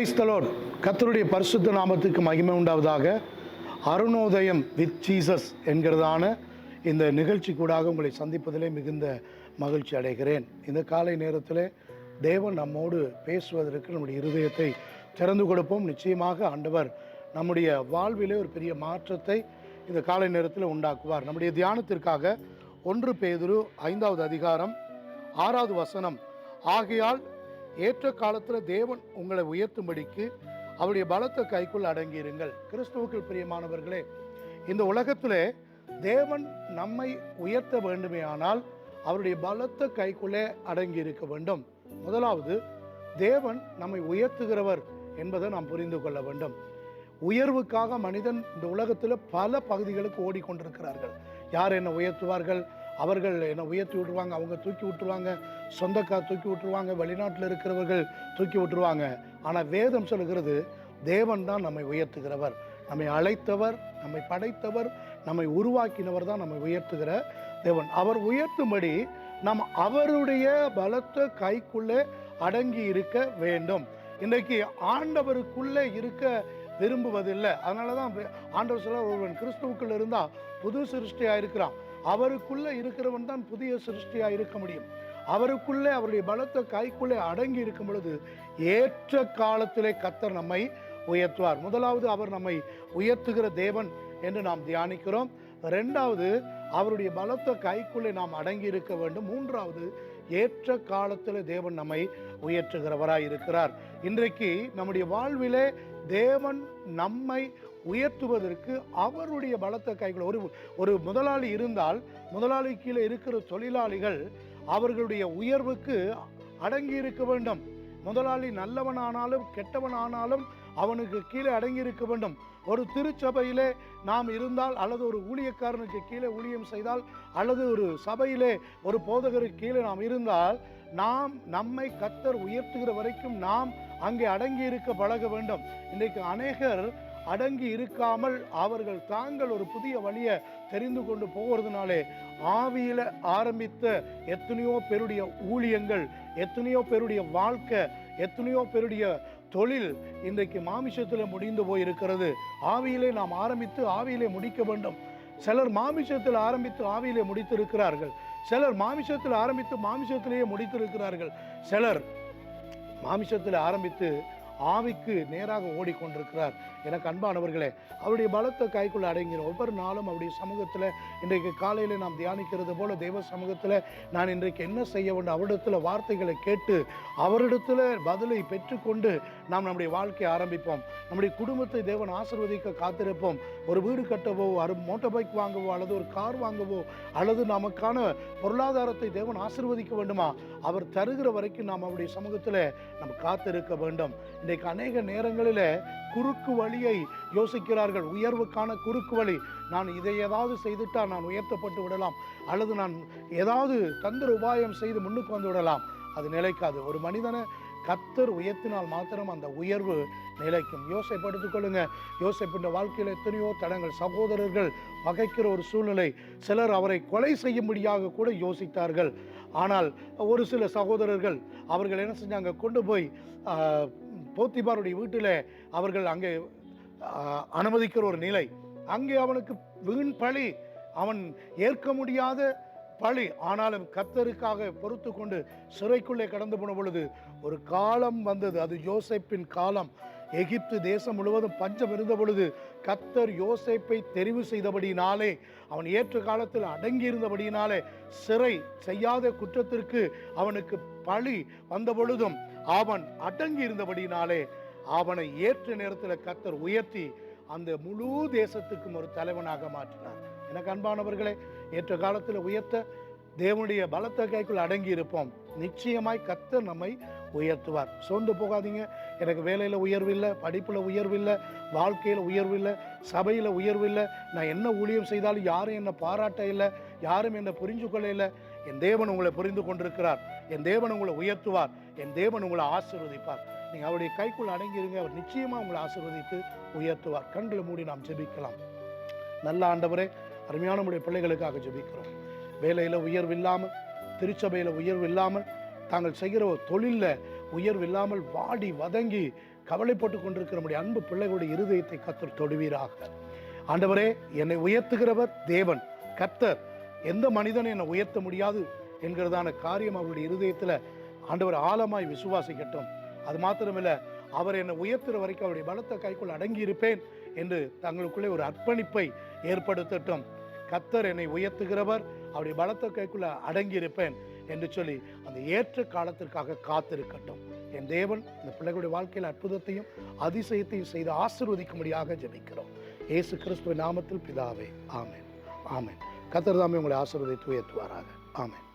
பரிசுத்த நாமத்துக்கு மகிமை உண்டாவதாக. அருணோதயம் வித் ஜீசஸ் என்கிறதான இந்த நிகழ்ச்சி கூடாக உங்களை சந்திப்பதிலே மிகுந்த மகிழ்ச்சி அடைகிறேன். இந்த காலை நேரத்தில் தேவன் நம்மோடு பேசுவதற்கு நம்முடைய இருதயத்தை திறந்து கொடுப்போம். நிச்சயமாக ஆண்டவர் நம்முடைய வாழ்விலே ஒரு பெரிய மாற்றத்தை இந்த காலை நேரத்தில் உண்டாக்குவார். நம்முடைய தியானத்திற்காக ஒன்று பேதுரு ஐந்தாவது அதிகாரம் ஆறாவது வசனம் ஆகையால் ஏற்ற காலத்தில் தேவன் உங்களை உயர்த்தும்படிக்கு அவருடைய பலத்த கைக்குள் அடங்கியிருங்கள். கிறிஸ்துவுக்குள் பிரியமானவர்களே இந்த உலகத்திலே தேவன் நம்மை உயர்த்த வேண்டுமேயானால் அவருடைய பலத்த கைக்குள்ளே அடங்கி இருக்க வேண்டும். முதலாவது தேவன் நம்மை உயர்த்துகிறவர் என்பதை நாம் புரிந்து கொள்ள வேண்டும். உயர்வுக்காக மனிதன் இந்த உலகத்தில் பல பகுதிகளுக்கு ஓடிக்கொண்டிருக்கிறார்கள். யார் என்னை உயர்த்துவார்கள்? அவர்கள் என்னை உயர்த்தி விட்டுருவாங்க அவங்க தூக்கி விட்டுருவாங்க சொந்தக்கார் தூக்கி விட்டுருவாங்க வெளிநாட்டில் இருக்கிறவர்கள் தூக்கி விட்டுருவாங்க. ஆனால் வேதம் சொல்லுகிறது தேவன் தான் நம்மை உயர்த்துகிறவர். நம்மை அழைத்தவர் நம்மை படைத்தவர் நம்மை உருவாக்கினவர் தான் நம்மை உயர்த்துகிற தேவன். அவர் உயர்த்தும்படி நாம் அவருடைய பலத்த கைக்குள்ளே அடங்கி இருக்க வேண்டும். இன்றைக்கு ஆண்டவருக்குள்ளே இருக்க விரும்புவதில்லை. அதனால தான் ஆண்டவர் சொல்ல ஒருவன் கிறிஸ்துவுக்குள்ள இருந்தால் புது சிருஷ்டியாக இருக்கிறான் அவருக்குள்ளே இருக்கிறவன் தான் புதிய சிருஷ்டியாக இருக்க முடியும். அவருக்குள்ளே அவருடைய பலத்த கைக்குள்ளே அடங்கி இருக்கும் பொழுது ஏற்ற காலத்திலே கத்தர் நம்மை உயர்த்துவார். முதலாவது அவர் நம்மை உயர்த்துகிற தேவன் என்று நாம் தியானிக்கிறோம். ரெண்டாவது அவருடைய பலத்த கைக்குள்ளே நாம் அடங்கி இருக்க வேண்டும். மூன்றாவது ஏற்ற காலத்தில் தேவன் நம்மை உயர்த்துகிறவராய் இருக்கிறார். இன்றைக்கு நம்முடைய வாழ்விலே தேவன் நம்மை உயர்த்துவதற்கு அவருடைய பலத்த கைகள். ஒரு ஒரு முதலாளி இருந்தால் முதலாளி கீழே இருக்கிற தொழிலாளிகள் அவர்களுடைய உயர்வுக்கு அடங்கி இருக்க வேண்டும். முதலாளி நல்லவனானாலும் கெட்டவனானாலும் அவனுக்கு கீழே அடங்கி இருக்க வேண்டும். ஒரு திருச்சபையிலே நாம் இருந்தால் அல்லது ஒரு ஊழியக்காரனுக்கு கீழே ஊழியம் செய்தால் அல்லது ஒரு சபையிலே ஒரு போதகருக்கு கீழே நாம் இருந்தால் நாம் நம்மை கத்தர் உயர்த்துகிற வரைக்கும் நாம் அங்கே அடங்கி இருக்க பழக வேண்டும். இன்றைக்கு அநேகர் அடங்கி இருக்காமல் அவர்கள் தாங்கள் ஒரு புதிய வழியை தெரிந்து கொண்டு போகிறதுனாலே ஆவியில ஆரம்பித்த எத்தனையோ பேருடைய ஊழியங்கள் எத்தனையோ பேருடைய வாழ்க்கை எத்தனையோ பேருடைய தொழில் இன்றைக்கு மாமிசத்தில் முடிந்து போயிருக்கிறது. ஆவியிலே நாம் ஆரம்பித்து ஆவியிலே முடிக்க வேண்டும். சிலர் மாமிசத்தில் ஆரம்பித்து ஆவியிலே முடித்திருக்கிறார்கள். சிலர் மாமிசத்தில் ஆரம்பித்து மாமிசத்திலேயே முடித்திருக்கிறார்கள். சிலர் மாமிசத்தில் ஆரம்பித்து ஆவிக்கு நேராக ஓடிக்கொண்டிருக்கிறார். எனக்கு அன்பானவர்களே அவருடைய பலத்தை கைக்குள்ள அடங்கின ஒவ்வொரு நாளும் அவருடைய சமூகத்தில் இன்றைக்கு காலையில் நாம் தியானிக்கிறது போல தெய்வ சமூகத்தில் நான் இன்றைக்கு என்ன செய்ய வேண்டும்? அவரிடத்தில் வார்த்தைகளை கேட்டு அவரிடத்தில் பதிலை பெற்றுக்கொண்டு நாம் நம்முடைய வாழ்க்கையை ஆரம்பிப்போம். நம்முடைய குடும்பத்தை தேவன் ஆசிர்வதிக்க காத்திருப்போம். ஒரு வீடு கட்டவோ ஒரு மோட்டார் பைக் வாங்கவோ அல்லது ஒரு கார் வாங்கவோ அல்லது நமக்கான பொருளாதாரத்தை தேவன் ஆசிர்வதிக்க வேண்டுமா? அவர் தருகிற வரைக்கும் நாம் அவருடைய சமூகத்தில் நம்ம காத்திருக்க வேண்டும். இன்றைக்கு அநேக நேரங்களில் குறுக்கு வழியை யோசிக்கிறார்கள். உயர்வுக்கான குறுக்கு வழி. நான் இதை ஏதாவது செய்துட்டால் நான் உயர்த்தப்பட்டு விடலாம். அல்லது நான் ஏதாவது தந்திர உபாயம் செய்து முன்னுக்கு வந்து விடலாம். அது நிலைக்காது. ஒரு மனிதனை கத்தர் உயர்த்தினால் மாத்திரம் அந்த உயர்வு நிலைக்கும். யோசைப்படுத்திக் கொள்ளுங்க. யோசிப்பின் வாழ்க்கையில் எத்தனையோ தடங்கள். சகோதரர்கள் பகைக்கிற ஒரு சூழ்நிலை. சிலர் அவரை கொலை செய்யும்படியாக கூட யோசித்தார்கள். ஆனால் ஒரு சில சகோதரர்கள் அவர்கள் என்ன செஞ்சாங்க? கொண்டு போய் போத்திபாருடைய வீட்டில் அவர்கள் அங்கே அனுமதிக்கிற ஒரு நிலை. அங்கே அவனுக்கு வீண் பழி. அவன் ஏற்க முடியாத பழி. ஆனாலும் கத்தருக்காக பொறுத்து கொண்டு சிறைக்குள்ளே கடந்து போன பொழுது ஒரு காலம் வந்தது. அது யோசைப்பின் காலம். எகிப்து தேசம் முழுவதும் பஞ்சம் இருந்த பொழுது கத்தர் யோசைப்பை தெரிவு செய்தபடியினாலே அவன் ஏற்ற காலத்தில் அடங்கி இருந்தபடியினாலே சிறை செய்யாத குற்றத்திற்கு அவனுக்கு பழி வந்த பொழுதும் அவன் அடங்கி இருந்தபடியினாலே அவனை ஏற்ற நேரத்தில் கத்தர் உயர்த்தி அந்த முழு தேசத்துக்கும் ஒரு தலைவனாக மாற்றினார். எனக்கு அன்பானவர்களே ஏற்ற காலத்தில் உயர்த்த தேவனுடைய பலத்த கைக்குள் அடங்கி இருப்போம் நிச்சயமாய் கத்தர் நம்மை உயர்த்துவார். சோர்ந்து போகாதீங்க. எனக்கு வேலையில் உயர்வு இல்லை படிப்பில் உயர்வு இல்லை வாழ்க்கையில் உயர்வு இல்லை சபையில் உயர்வு இல்லை நான் என்ன ஊழியம் செய்தாலும் யாரும் என்னை பாராட்ட இல்லை யாரும் என்னை புரிஞ்சு கொள்ள இல்லை. என் தேவன் உங்களை புரிந்து கொண்டிருக்கிறார். என் தேவன் உங்களை உயர்த்துவார். என் தேவன் உங்களை ஆசிர்வதிப்பார். நீங்கள் அவருடைய கைக்குள் அடங்கியிருங்க. அவர் நிச்சயமாக உங்களை ஆசிர்வதித்து உயர்த்துவார். கண்களை மூடி நாம் ஜெபிக்கலாம். நல்ல ஆண்டவரே அருமையான உடைய பிள்ளைகளுக்காக ஜெபிக்கிறோம். வேலையில் உயர்வு இல்லாமல் திருச்சபையில் உயர்வு இல்லாமல் தாங்கள் செய்கிற ஒரு தொழிலில் உயர்வு இல்லாமல் வாடி வதங்கி கவலைப்பட்டு கொண்டிருக்கிற நம்முடைய அன்பு பிள்ளைகளுடைய இருதயத்தை கத்தர் தொடுவீராக. ஆண்டவரே என்னை உயர்த்துகிறவர் தேவன். கத்தர் எந்த மனிதனும் என்னை உயர்த்த முடியாது என்கிறதான காரியம் அவருடைய இருதயத்தில் ஆண்டவர் ஆழமாய் விசுவாசிக்கட்டும். அது மாத்திரமில்லை அவர் என்னை உயர்த்துற வரைக்கும் அவருடைய பலத்த கைக்குள் அடங்கி இருப்பேன் என்று தங்களுக்குள்ளே ஒரு அர்ப்பணிப்பை ஏற்படுத்தட்டும். கத்தர் என்னை உயர்த்துகிறவர் அவருடைய பலத்த கைக்குள்ள அடங்கியிருப்பேன் என்று சொல்லி அந்த ஏற்ற காலத்திற்காக காத்திருக்கட்டும். என் தேவன் இந்த பிள்ளைகளுடைய வாழ்க்கையில் அற்புதத்தையும் அதிசயத்தையும் செய்து ஆசிர்வதிக்கும்படியாக ஜபிக்கிறோம். இயேசு கிறிஸ்துவ நாமத்தில் பிதாவே ஆமேன். ஆமேன். கத்தர் தாமே உங்களை ஆசிர்வதித்து உயர்த்துவாராக. ஆமேன்.